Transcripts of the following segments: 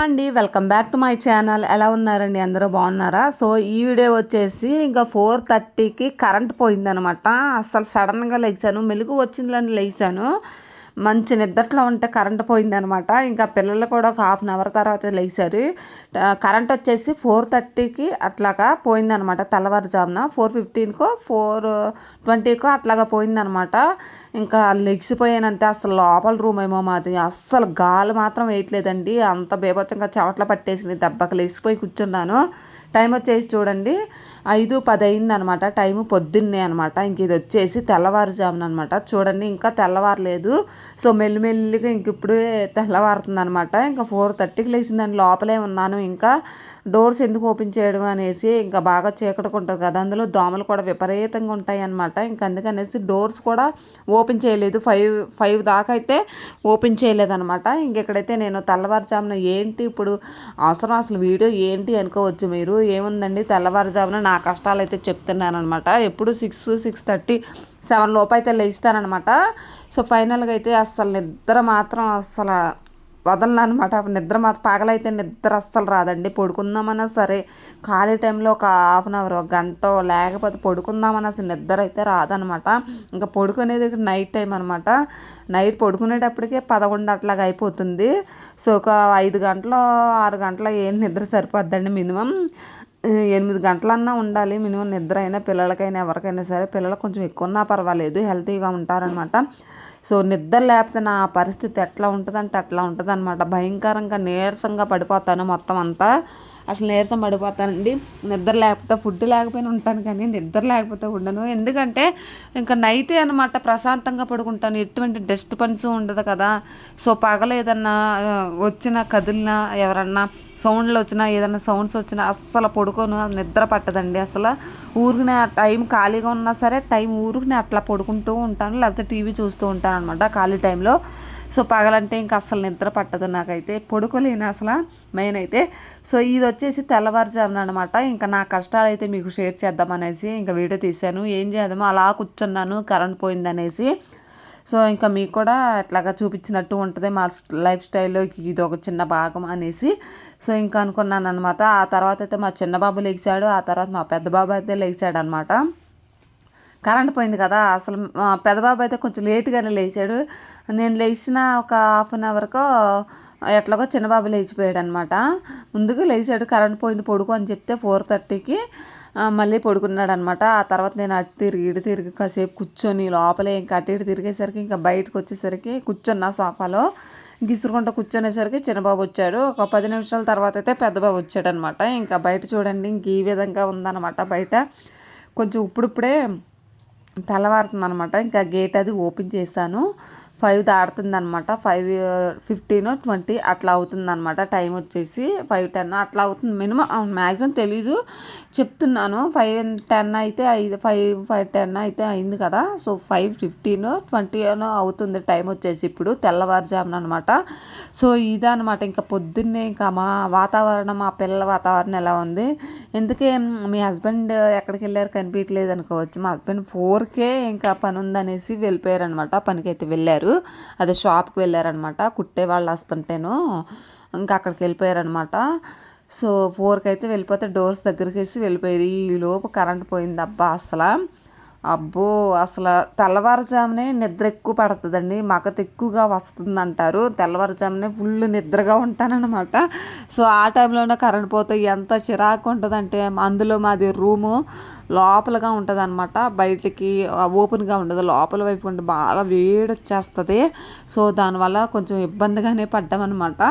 అండి welcome back to my channel. ఎలా ఉన్నారండి? అందరూ బాగున్నారా? సో ఈ వీడియో వచ్చేసి ఇంకా ఫోర్ థర్టీకి కరెంట్ పోయిందనమాట. అసలు సడన్గా లేచాను. మెలుగు వచ్చిందని లేచాను. మంచి నిద్రలో ఉంటే కరెంట్ పోయిందనమాట. ఇంకా పిల్లలు కూడా ఒక హాఫ్ అన్ అవర్ తర్వాత లేచారు కరెంట్ వచ్చేసి ఫోర్ థర్టీకి అట్లాగా పోయిందనమాట తెల్లవారుజామున. ఫోర్ ఫిఫ్టీన్కో ఫోర్ ట్వంటీకో అట్లాగా పోయిందనమాట. ఇంకా లెగిసిపోయానంతే. అసలు లోపల రూమ్ ఏమో మాది. అస్సలు గాలి మాత్రం వేయట్లేదండి. అంత బేబచ్చంగా చెవట్ల పట్టేసింది దెబ్బకి లెగిసిపోయి కూర్చున్నాను. టైం వచ్చేసి చూడండి ఐదు పది అయింది అనమాట టైం పొద్దున్నే అనమాట. ఇంక ఇది వచ్చేసి తెల్లవారుజామున అనమాట. చూడండి ఇంకా తెల్లవారలేదు. సో మెల్లిమెల్లిగా ఇంక ఇప్పుడే తెల్లవారుతుంది అనమాట ఇంకా ఫోర్ థర్టీకి లేచిందని లోపలే ఉన్నాను. ఇంకా డోర్స్ ఎందుకు ఓపెన్ చేయడం అనేసి ఇంకా బాగా చీకటుకుంటుంది కదా అందులో దోమలు కూడా విపరీతంగా ఉంటాయి అనమాట ఇంకా అందుకనేసి డోర్స్ కూడా ఓపెన్ చేయలేదు. ఫైవ్ ఫైవ్ దాకా అయితే ఓపెన్ చేయలేదనమాట ఇంకెక్కడైతే నేను తెల్లవారుజామున ఏంటి ఇప్పుడు అవసరం అసలు వీడియో ఏంటి అనుకోవచ్చు మీరు. ఏముందండి? తెల్లవారుజామున నా కష్టాలు అయితే చెప్తున్నాను అనమాట ఎప్పుడు సిక్స్ సిక్స్ థర్టీ సెవెన్ లోపు అయితే లేస్తానమాట సో ఫైనల్గా అయితే అస్సలు నిద్ర మాత్రం అస్సలు వదలను అనమాట నిద్ర మాత్రం పగలైతే నిద్ర అస్సలు రాదండి. పడుకుందామన్నా సరే ఖాళీ టైంలో ఒక హాఫ్ అన్ అవర్ ఒక గంట లేకపోతే పడుకుందామన్నా అసలు నిద్ర అయితే రాదనమాట ఇంకా పడుకునేది నైట్ టైం అనమాట నైట్ పడుకునేటప్పటికే పదకొండు అట్లాగా అయిపోతుంది. సో ఒక ఐదు గంటలు ఆరు గంటల ఏం నిద్ర సరిపోద్దండి మినిమం. ఎనిమిది గంటలన్నా ఉండాలి మినిమం నిద్ర అయినా పిల్లలకైనా ఎవరికైనా సరే. పిల్లలు కొంచెం ఎక్కువ ఉన్నా పర్వాలేదు హెల్తీగా ఉంటారనమాట సో నిద్ర లేకపోతే నా పరిస్థితి ఎట్లా ఉంటుందంటే అట్లా ఉంటుంది అనమాట భయంకరంగా నీరసంగా పడిపోతాను మొత్తం అంతా. అసలు నీరసం పడిపోతానండి. నిద్ర లేకపోతే ఫుడ్ లేకపోయినా ఉంటాను కానీ నిద్ర లేకపోతే ఉండను. ఎందుకంటే ఇంకా నైటే అనమాట ప్రశాంతంగా పడుకుంటాను. ఎటువంటి డస్ట్ పన్స్ ఉండదు కదా. సో పగలేదన్నా వచ్చిన కదిలినా ఎవరన్నా సౌండ్లు వచ్చినా ఏదన్నా సౌండ్స్ వచ్చినా అస్సలు పడుకోను. నిద్ర పట్టదండి అసలు. ఊరికినే టైం ఖాళీగా ఉన్నా సరే టైం ఊరికినే అట్లా పడుకుంటూ ఉంటాను. లేకపోతే టీవీ చూస్తూ ఉంటాను అనమాట ఖాళీ టైంలో సో పగలంటే ఇంకా అస్సలు నిద్ర పట్టదు నాకైతే. పొడుకోలేను అసలు మెయిన్ అయితే. సో ఇది వచ్చేసి తెల్లవారుజామున అనమాట ఇంకా నా కష్టాలు అయితే మీకు షేర్ చేద్దామనేసి ఇంకా వీడియో తీశాను. ఏం చేద్దామో అలా కూర్చున్నాను కరెంట్ పోయిందనేసి సో ఇంకా మీకు కూడా అట్లాగా చూపించినట్టు ఉంటుంది మా లైఫ్ స్టైల్లో ఇది ఒక చిన్న భాగం అనేసి. సో ఇంకా అనుకున్నాను అనమాట ఆ తర్వాత అయితే మా చిన్న బాబు లేచాడు ఆ తర్వాత మా పెద్ద బాబు అయితే లేచాడు అనమాట కరెంట్ పోయింది కదా. అసలు పెదబాబు అయితే కొంచెం లేట్గానే లేచాడు. నేను లేచిన ఒక హాఫ్ అన్ అవర్కో ఎట్లాగో చిన్నబాబు లేచిపోయాడు అనమాట ముందుకు లేచాడు కరెంట్ పోయింది పడుకో అని చెప్తే ఫోర్ థర్టీకి మళ్ళీ పడుకున్నాడు అనమాట ఆ తర్వాత నేను అటు తిరిగి ఇటు తిరిగి కాసేపు కూర్చొని లోపలే ఇంకా అటు ఇటు తిరిగేసరికి ఇంకా బయటకు వచ్చేసరికి కూర్చున్నా సోఫాలో. గిసురుకుంటూ కూర్చునేసరికి చిన్నబాబు వచ్చాడు. ఒక పది నిమిషాల తర్వాత అయితే పెద్దబాబు వచ్చాడనమాట. ఇంకా బయట చూడండి ఇంక ఈ విధంగా ఉందన్నమాట బయట. కొంచెం ఇప్పుడిప్పుడే తెల్లవారుతుంది అనమాట ఇంకా గేట్ అది ఓపెన్ చేశాను. ఫైవ్ దాడుతుంది అనమాట ఫైవ్ ఫిఫ్టీన్ ట్వంటీ అట్లా అవుతుంది అనమాట టైం వచ్చేసి ఫైవ్ టెన్ అట్లా అవుతుంది. మినిమం మ్యాక్సిమం తెలీదు. చెప్తున్నాను. ఫైవ్ టెన్ అయితే ఐదు ఫైవ్ ఫైవ్ టెన్ అయితే అయింది కదా. సో ఫైవ్ ఫిఫ్టీన్ ట్వంటీ అవుతుంది టైం వచ్చేసి ఇప్పుడు తెల్లవారుజామున అనమాట సో ఇదనమాట ఇంకా పొద్దున్నే ఇంకా మా వాతావరణం మా పిల్లల వాతావరణం ఎలా ఉంది? ఎందుకే మీ హస్బెండ్ ఎక్కడికి వెళ్ళారు కనిపించలేదు అనుకోవచ్చు. మా హస్బెండ్ ఫోర్కే ఇంకా పని ఉందనేసి వెళ్ళిపోయారు అనమాట పనికైతే వెళ్ళారు. అదే షాప్కి వెళ్ళారనమాట కుట్టే వాళ్ళు వస్తుంటేను ఇంకా అక్కడికి వెళ్ళిపోయారనమాట సో ఫోర్కి అయితే వెళ్ళిపోతే డోర్స్ దగ్గరికి వేసి వెళ్ళిపోయారు. ఈ లోపు కరెంట్ పోయింది అబ్బా అసలు. అబ్బో అసలు తెల్లవారుజామునే నిద్ర ఎక్కువ పడుతుందండి. మగత ఎక్కువగా వస్తుంది అంటారు తెల్లవారుజామునే ఫుల్ నిద్రగా ఉంటానన్నమాట. సో ఆ టైంలోనే కరెంట్ పోతే ఎంత చిరాకు ఉంటుందంటే అందులో మాది రూము లోపలగా ఉంటుంది అనమాట బయటికి ఓపెన్గా ఉండదు. లోపల వైపు ఉంటే బాగా వేడి వచ్చేస్తుంది సో దానివల్ల కొంచెం ఇబ్బందిగానే పడ్డామన్నమాట.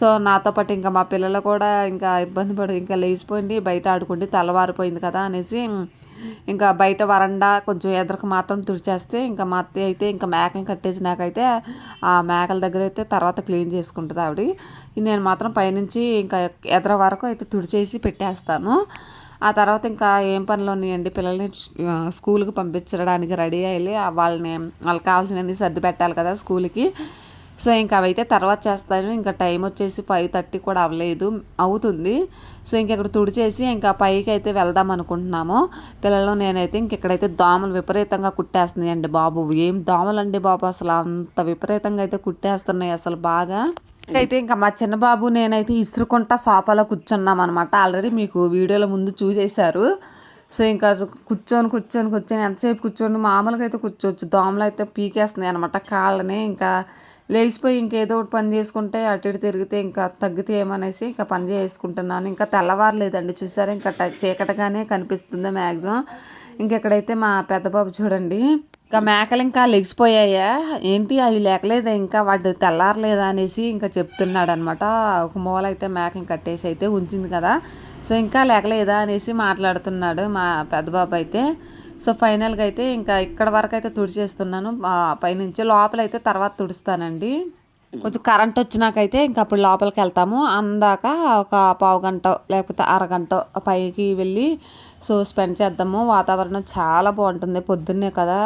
సో నాతో పాటు ఇంకా మా పిల్లలు కూడా ఇంకా ఇబ్బంది పడి ఇంకా లేచిపోయింది బయట ఆడుకుంటే తలవారిపోయింది కదా అనేసి ఇంకా బయట వరండా కొంచెం ఎదురుకు మాత్రం తుడిచేస్తే ఇంకా మా అత్త అయితే ఇంకా మేకలు కట్టేసినాకైతే ఆ మేకల దగ్గర అయితే తర్వాత క్లీన్ చేసుకుంటుంది ఆవిడ. నేను మాత్రం పైనుంచి ఇంకా ఎదర వరకు అయితే తుడిచేసి పెట్టేస్తాను. ఆ తర్వాత ఇంకా ఏం పనులు ఉన్నాయండి? పిల్లల్ని స్కూల్కి పంపించడానికి రెడీ అయ్యి వాళ్ళని వాళ్ళకి కావాల్సినవన్నీ సర్ది పెట్టాలి కదా స్కూల్కి. సో ఇంకా అవైతే తర్వాత చేస్తాను. ఇంకా టైం వచ్చేసి ఫైవ్ థర్టీ కూడా అవ్వలేదు. అవుతుంది. సో ఇంక ఇక్కడ తుడిచేసి ఇంకా పైకి అయితే వెళ్దాం అనుకుంటున్నాము. పిల్లలు నేనైతే ఇంక ఇక్కడైతే దోమలు విపరీతంగా కుట్టేస్తున్నాయి అండి బాబు. ఏం దోమలు అండి బాబు అసలు. అంత విపరీతంగా అయితే కుట్టేస్తున్నాయి అసలు బాగా. అయితే ఇంకా మా చిన్న బాబు నేనైతే ఇసురుకుంటా సోఫాలో కూర్చున్నాం అనమాట ఆల్రెడీ మీకు వీడియోలో ముందు చూసేశారు. సో ఇంకా కూర్చొని కూర్చొని కూర్చొని ఎంతసేపు కూర్చొని మామూలుగా అయితే కూర్చోవచ్చు. దోమలు అయితే పీకేస్తున్నాయి అనమాట కాళ్ళని. ఇంకా లేచిపోయి ఇంకేదో ఒకటి పని చేసుకుంటే అటు ఇటు తిరిగితే ఇంకా తగ్గితే ఏమనేసి ఇంకా పని చేసుకుంటున్నాను. ఇంకా తెల్లవారలేదండి చూసారా? ఇంకా చీకటగానే కనిపిస్తుంది మ్యాక్సిమం. ఇంకెక్కడైతే మా పెద్ద బాబు చూడండి ఇంకా మేకలు ఇంకా లెగిసిపోయాయా? ఏంటి అవి లేకలేదా ఇంకా? వాటి తెల్లారలేదా అనేసి ఇంకా చెప్తున్నాడు అనమాట ఒక మూల అయితే మేకలు కట్టేసి అయితే ఉంచింది కదా. సో ఇంకా లేకలేదా అనేసి మాట్లాడుతున్నాడు మా పెద్ద బాబు అయితే. సో ఫైనల్గా అయితే ఇంకా ఇక్కడ వరకు అయితే తుడిచేస్తున్నాను పైనుంచి లోపల అయితే తర్వాత తుడుస్తానండి. కొంచెం కరెంట్ వచ్చినాకైతే ఇంకా అప్పుడు లోపలికి వెళ్తాము. అందాక ఒక పావు గంట లేకపోతే అరగంట పైకి వెళ్ళి సో స్పెండ్ చేద్దాము. వాతావరణం చాలా బాగుంటుంది పొద్దున్నే కదా.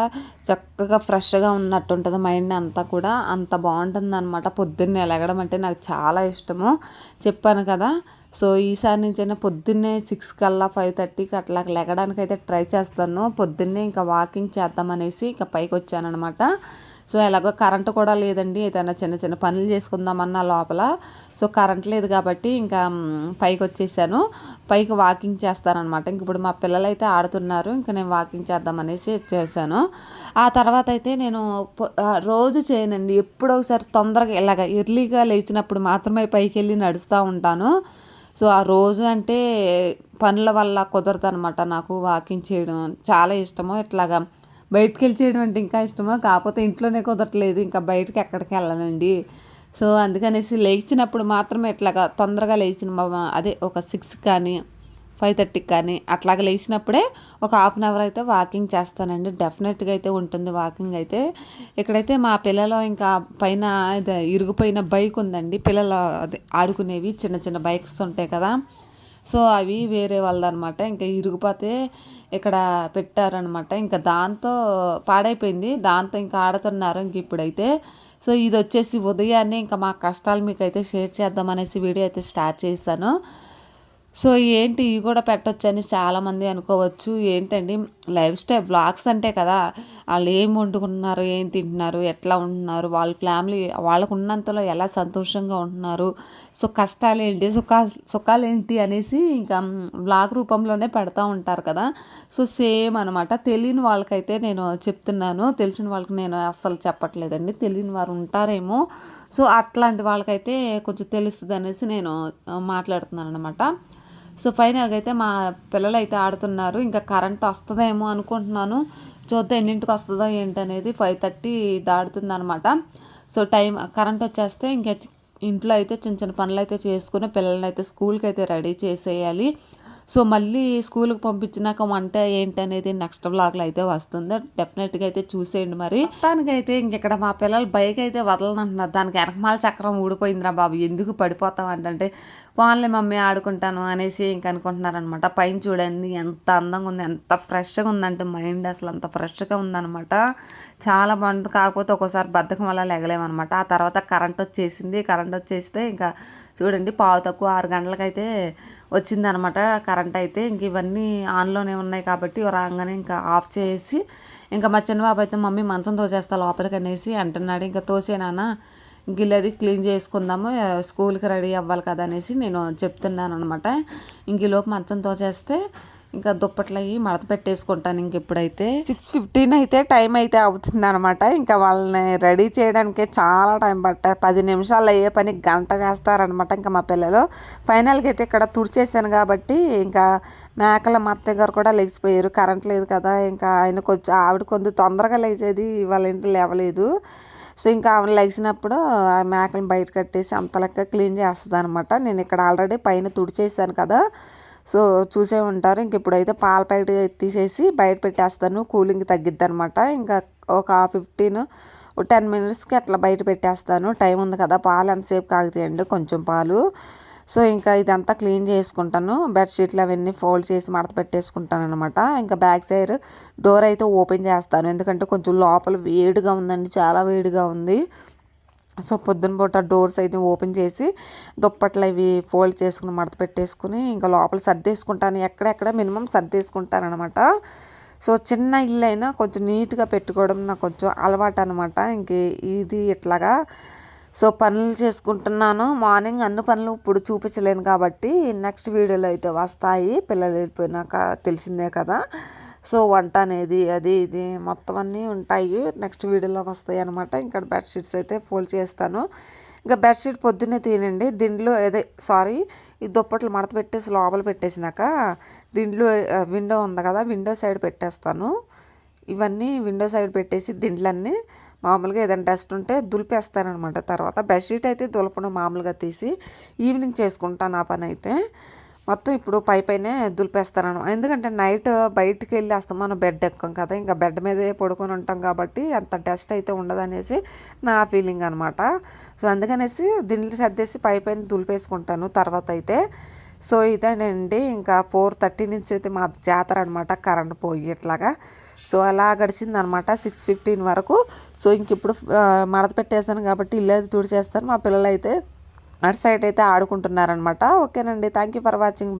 చక్కగా ఫ్రెష్గా ఉన్నట్టు ఉంటుంది మైండ్ అంతా కూడా. అంత బాగుంటుంది అనమాట పొద్దున్నే లెగడం అంటే నాకు చాలా ఇష్టము. చెప్పాను కదా. సో ఈసారి నుంచైనా పొద్దున్నే సిక్స్ కల్లా ఫైవ్ థర్టీకి అట్లా లెగడానికి అయితే ట్రై చేస్తాను. పొద్దున్నే ఇంకా వాకింగ్ చేద్దామనేసి ఇంకా పైకి వచ్చానమాట సో ఎలాగో కరెంటు కూడా లేదండి. ఏదైనా చిన్న చిన్న పనులు చేసుకుందామన్నా లోపల. సో కరెంట్ లేదు కాబట్టి ఇంకా పైకి వచ్చేసాను. పైకి వాకింగ్ చేస్తానమాట ఇంక ఇప్పుడు మా పిల్లలు అయితే ఆడుతున్నారు. ఇంకా నేను వాకింగ్ చేద్దామనేసి చేశాను ఆ తర్వాత అయితే నేను రోజు చేయనండి. ఎప్పుడో ఒకసారి తొందరగా ఇలాగ ఎర్లీగా లేచినప్పుడు మాత్రమే పైకి వెళ్ళి నడుస్తూ ఉంటాను. సో ఆ రోజు అంటే పనుల వల్ల కుదరదు అనమాట నాకు వాకింగ్ చేయడం. చాలా ఇష్టము. ఇట్లాగా బయటికి వెళ్ళి చేయడం అంటే ఇంకా ఇష్టమో. కాకపోతే ఇంట్లోనే కుదరట్లేదు. ఇంకా బయటకి ఎక్కడికి వెళ్ళనండి. సో అందుకనేసి లేచినప్పుడు మాత్రమే ఇట్లాగా తొందరగా లేచిన అదే ఒక సిక్స్ కానీ ఫైవ్ థర్టీకి కానీ అట్లాగ లేచినప్పుడే ఒక హాఫ్ అన్ అవర్ అయితే వాకింగ్ చేస్తానండి. డెఫినెట్గా అయితే ఉంటుంది వాకింగ్ అయితే. ఇక్కడైతే మా పిల్లలు ఇంకా పైన ఇరిగిపోయిన బైక్ ఉందండి. పిల్లలు అది ఆడుకునేవి చిన్న చిన్న బైక్స్ ఉంటాయి కదా. సో అవి వేరే వాళ్ళదనమాట. ఇంకా ఇరిగిపోతే ఇక్కడ పెట్టారనమాట. ఇంకా దాంతో పాడైపోయింది. దాంతో ఇంకా ఆడుతున్నారు ఇంక ఇప్పుడైతే. సో ఇది వచ్చేసి ఉదయాన్నే ఇంకా మా కష్టాలు మీకు అయితే షేర్ చేద్దామనేసి వీడియో అయితే స్టార్ట్ చేశాను. సో ఏంటి ఇవి కూడా పెట్టొచ్చని చాలామంది అనుకోవచ్చు. ఏంటండి? లైఫ్ స్టైల్ బ్లాగ్స్ అంటే కదా వాళ్ళు ఏం వండుకుంటున్నారు ఏం తింటున్నారు ఎట్లా ఉంటున్నారు వాళ్ళ ఫ్యామిలీ వాళ్ళకు ఉన్నంతలో ఎలా సంతోషంగా ఉంటున్నారు సో కష్టాలు ఏంటి సుఖా సుఖాలు ఏంటి అనేసి ఇంకా బ్లాగ్ రూపంలోనే పెడతా ఉంటారు కదా. సో సేమ్ అనమాట తెలియని వాళ్ళకైతే నేను చెప్తున్నాను. తెలిసిన వాళ్ళకి నేను అస్సలు చెప్పట్లేదండి. తెలియని వారు ఉంటారేమో. సో అట్లాంటి వాళ్ళకైతే కొంచెం తెలుస్తుంది అనేసి నేను మాట్లాడుతున్నాను అనమాట సో ఫైనల్గా అయితే మా పిల్లలు అయితే ఆడుతున్నారు. ఇంకా కరెంట్ వస్తుందేమో అనుకుంటున్నాను. చూద్దాం ఎన్నింటికి వస్తుందో ఏంటనేది ఫైవ్ థర్టీ దాడుతుంది అనమాట సో టైం కరెంట్ వచ్చేస్తే ఇంకా ఇంట్లో అయితే చిన్న చిన్న పనులు అయితే చేసుకుని పిల్లల్ని అయితే స్కూల్కి అయితే రెడీ చేసేయాలి. సో మళ్ళీ స్కూల్కి పంపించినాక వంట ఏంటి అనేది నెక్స్ట్ బ్లాగ్లో అయితే వస్తుంది. డెఫినెట్గా అయితే చూసేయండి మరి. దానికైతే ఇంకెక్కడ మా పిల్లలు బైక్ అయితే వదలనంటున్నారు. దానికి ఎనకమాల చక్రం ఊడిపోయిందిరా బాబు. ఎందుకు పడిపోతాం అంటే పోన్లే మమ్మీ ఆడుకుంటాను అనేసి ఇంక అనుకుంటున్నారనమాట పైన చూడండి ఎంత అందంగా ఉంది ఎంత ఫ్రెష్గా ఉందంటే మైండ్ అసలు అంత ఫ్రెష్గా ఉందన్నమాట. చాలా బాగుంటుంది కాకపోతే ఒక్కోసారి బద్ధకం వల్ల లెగలేమన్నమాట. ఆ తర్వాత కరెంట్ వచ్చేసింది కరెంట్ వచ్చేస్తే ఇంకా చూడండి పావు తక్కువ ఆరు గంటలకైతే వచ్చిందనమాట కరెంట్ అయితే. ఇంక ఇవన్నీ ఆన్లోనే ఉన్నాయి కాబట్టి రాగానే ఇంకా ఆఫ్ చేసి ఇంకా మా చిన్నబాబు అయితే మమ్మీ మంచం తోసేస్తా లోపలికి అనేసి అంటున్నాడు. ఇంకా తోసే నాన్న గిల్లది అది క్లీన్ చేసుకుందాము స్కూల్కి రెడీ అవ్వాలి కదా అనేసి నేను చెప్తున్నాను అనమాట ఇంక లోపు మంచం తోసేస్తే ఇంకా దుప్పట్లు అవి మడత పెట్టేసుకుంటాను ఇంక ఇప్పుడైతే. సిక్స్ ఫిఫ్టీన్ అయితే టైం అయితే అవుతుంది అనమాట ఇంకా వాళ్ళని రెడీ చేయడానికే చాలా టైం పట్ట పది నిమిషాలు అయ్యే పని గంట చేస్తారనమాట ఇంకా మా పిల్లలు. ఫైనల్గా అయితే ఇక్కడ తుడిచేసాను కాబట్టి ఇంకా మేకల మా అత్తయ్య గారు కూడా లేచిపోయారు. కరెంట్ లేదు కదా ఇంకా ఆయన కొంచెం ఆవిడ కొంచెం తొందరగా లేచేది వాళ్ళ ఇంటి లేవలేదు. సో ఇంకా ఆమె లెగిసినప్పుడు ఆ మేకలను బయట కట్టేసి అంత లెక్క క్లీన్ చేస్తుంది అనమాట నేను ఇక్కడ ఆల్రెడీ పైన తుడిచేసాను కదా. సో చూసే ఉంటారు. ఇంక ఇప్పుడైతే పాల ప్యాకెట్ తీసేసి బయట పెట్టేస్తాను. కూలింగ్ తగ్గిద్ది అనమాట ఇంకా ఒక ఫిఫ్టీన్ టెన్ మినిట్స్కి అట్లా బయట పెట్టేస్తాను. టైం ఉంది కదా పాలు ఎంతసేపు కాగుతాయండి? కొంచెం పాలు. సో ఇంకా ఇదంతా క్లీన్ చేసుకుంటాను. బెడ్షీట్లు అవన్నీ ఫోల్డ్ చేసి మడత పెట్టేసుకుంటాను అనమాట ఇంకా బ్యాక్ సైడ్ డోర్ అయితే ఓపెన్ చేస్తాను. ఎందుకంటే కొంచెం లోపల వేడిగా ఉందండి చాలా వేడిగా ఉంది. సో పొద్దున పూట డోర్స్ అయితే ఓపెన్ చేసి దుప్పట్లు అవి ఫోల్డ్ చేసుకుని మడత పెట్టేసుకుని ఇంకా లోపల సర్దేసుకుంటాను. ఎక్కడెక్కడ మినిమం సర్దేసుకుంటాను అనమాట సో చిన్న ఇల్లు అయినా కొంచెం నీట్గా పెట్టుకోవడం నాకు కొంచెం అలవాటు అనమాట ఇంక ఇది ఇట్లాగా సో పనులు చేసుకుంటున్నాను. మార్నింగ్ అన్ని పనులు ఇప్పుడు చూపించలేను కాబట్టి నెక్స్ట్ వీడియోలో అయితే వస్తాయి. పిల్లలు వెళ్ళిపోయినాక తెలిసిందే కదా. సో వంట అనేది అది ఇది మొత్తం అన్నీ ఉంటాయి. నెక్స్ట్ వీడియోలో వస్తాయి అనమాట ఇంకా బెడ్షీట్స్ అయితే ఫోల్డ్ చేస్తాను. ఇంకా బెడ్షీట్ పొద్దున్నే తీనండి. దిండ్లు అదే సారీ ఈ దుప్పట్లు మడత పెట్టేసి లోపల పెట్టేసినాక దిండ్లు విండో ఉంది కదా విండో సైడ్ పెట్టేస్తాను. ఇవన్నీ విండో సైడ్ పెట్టేసి దిండ్లన్నీ మామూలుగా ఏదైనా డస్ట్ ఉంటే దులిపేస్తానమాట తర్వాత బెడ్షీట్ అయితే దులపను మామూలుగా తీసి ఈవినింగ్ చేసుకుంటాను ఆ పని అయితే. మొత్తం ఇప్పుడు పై పైనే దులిపేస్తాను ఎందుకంటే నైట్ బయటికి వెళ్ళి మనం బెడ్ ఎక్కం కదా ఇంకా బెడ్ మీదే పడుకొని ఉంటాం కాబట్టి అంత డస్ట్ అయితే ఉండదనేసి నా ఫీలింగ్ అనమాట సో అందుకనేసి దిండ్లు సర్దేసి పై పైన దులిపేసుకుంటాను తర్వాత అయితే. సో ఇదేనండి. ఇంకా ఫోర్ థర్టీ నుంచి అయితే మా జాతర అనమాట కరెంట్ పోయేట్లాగా. సో అలా గడిచింది అనమాట సిక్స్ ఫిఫ్టీన్ వరకు. సో ఇంక ఇప్పుడు మడత పెట్టేశాను కాబట్టి ఇల్లు అయితే తుడిచేస్తాను. మా పిల్లలు అయితే అటు సైడ్ అయితే ఆడుకుంటున్నారనమాట. ఓకేనండి. Thank you for watching.